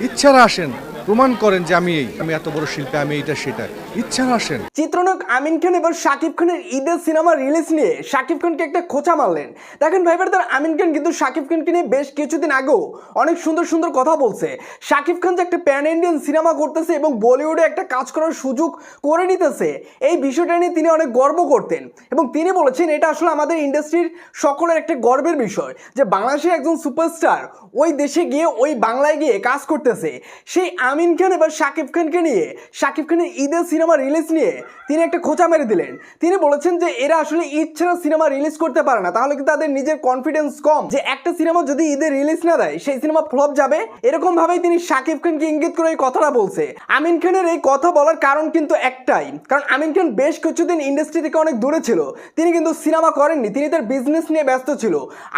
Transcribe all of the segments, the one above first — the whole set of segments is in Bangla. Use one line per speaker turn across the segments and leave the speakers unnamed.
ইচ্ছারা আসেন। প্রমাণ করেন যে আমি এই, আমি এত বড় শিল্পী, আমি এইটা, সেটা। ইচ্ছারা আসেন।
চিত্রনায়ক আমিন খান এবার শাকিব খানের ঈদের সিনেমা রিলিজ নিয়ে শাকিব খানকে একটা খোঁচা মারলেন। দেখেন ভাইবার তার আমিন খান কিন্তু শাকিব খানকে নিয়ে বেশ কিছুদিন আগেও অনেক সুন্দর সুন্দর কথা বলছে। শাকিব খান যে একটা প্যান ইন্ডিয়ান সিনেমা করতেছে এবং বলিউডে একটা কাজ করার সুযোগ করে নিতেছে, এই বিষয়টা নিয়ে তিনি অনেক গর্ব করতেন। এবং তিনি বলেছেন, এটা আসলে আমাদের ইন্ডাস্ট্রির সকলের একটা গর্বের বিষয় যে বাংলাদেশের একজন সুপারস্টার ওই দেশে গিয়ে, ওই বাংলায় গিয়ে কাজ করতেছে। সেই আমিন খান এবার শাকিব খানকে নিয়ে, শাকিব খানের ঈদের সিনেমা রিলিজ নিয়ে তিনি একটা খোঁচা মেরে দিলেন। তিনি বলেছেন যে এরা আসলে ঈদ ছাড়া সিনেমা রিলিজ করতে পারে না। তাহলে কি তাদের নিজের কনফিডেন্স কম? যে একটা সিনেমা যদি ঈদে রিলিজ না দেয়, সেই সিনেমা ফ্লপ যাবে? এরকম ভাবেই তিনি শাকিব খানকে ইঙ্গিত করে এই কথাটা বলছে। আমিন খানের এই কথা বলার কারণ কিন্তু একটাই। কারণ আমিন খান বেশ কিছুদিন ইন্ডাস্ট্রি থেকে অনেক দূরে ছিল। তিনি কিন্তু সিনেমা করেননি। তিনি তার বিজনেস নিয়ে ব্যস্ত ছিল।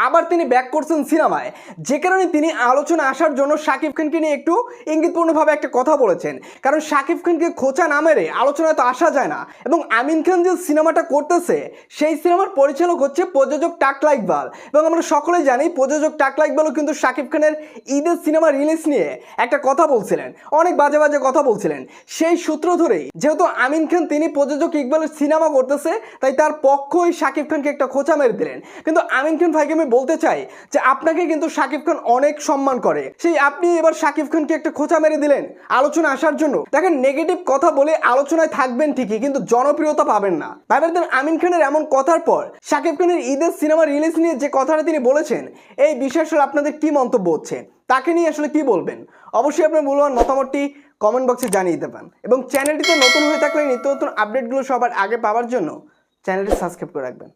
আবার তিনি ব্যাক করছেন সিনেমায়। যে কারণে তিনি আলোচনা আসার জন্য শাকিব খানকে নিয়ে একটু ইঙ্গিতপূর্ণভাবে একটা কথা বলেছেন। কারণ শাকিব খানকে খোঁচা না মেরে আলোচনায় তো আসা যায় না। এবং আমিন খান যে সিনেমাটা করতেছে, সেই সিনেমার পরিচালক হচ্ছে প্রযোজক টাকলা ইকবাল এবং আমরা সকলেই জানি প্রযোজক টাকলা ইকবালও কিন্তু শাকিব খানের ঈদের সিনেমা রিলিজ নিয়ে একটা কথা বলছিলেন। অনেক বাজে বাজে কথা বলছিলেন। সেই সূত্র ধরেই, যেহেতু আমিন খান তিনি প্রযোজক ইকবালের সিনেমা করতেছে, তাই তার পক্ষই শাকিব খানকে একটা খোঁচা মেরে দিলেন। কিন্তু আমিন খান ভাইকে আমি বলতে চাই যে, আপনাকে কিন্তু শাকিব খান অনেক সম্মান করে। সেই আপনি এবার শাকিব খানকে একটা খোঁচা মেরে দিলেন। আলোচনা আসার জন্য। দেখেন নেগেটিভ কথা বলে আলোচনায় থাকবেন ঠিকই, কিন্তু জনপ্রিয়তা পাবেন না। ভাইবেন আমিন খানের এমন কথার পর শাকিব খানের ঈদের সিনেমা রিলিজ নিয়ে যে কথাটা তিনি বলেছেন, এই বিষয়ে আপনাদের কি মন্তব্য হচ্ছে? তাকে নিয়ে আসলে কি বলবেন? অবশ্যই আপনার মূল্যবান মতামতটি কমেন্ট বক্সে জানিয়ে পারেন এবং চ্যানেলটিতে নতুন হয়ে থাকলে নিত্য নতুন আপডেটগুলো সবার আগে পাওয়ার জন্য চ্যানেলটি সাবস্ক্রাইব করে রাখবেন।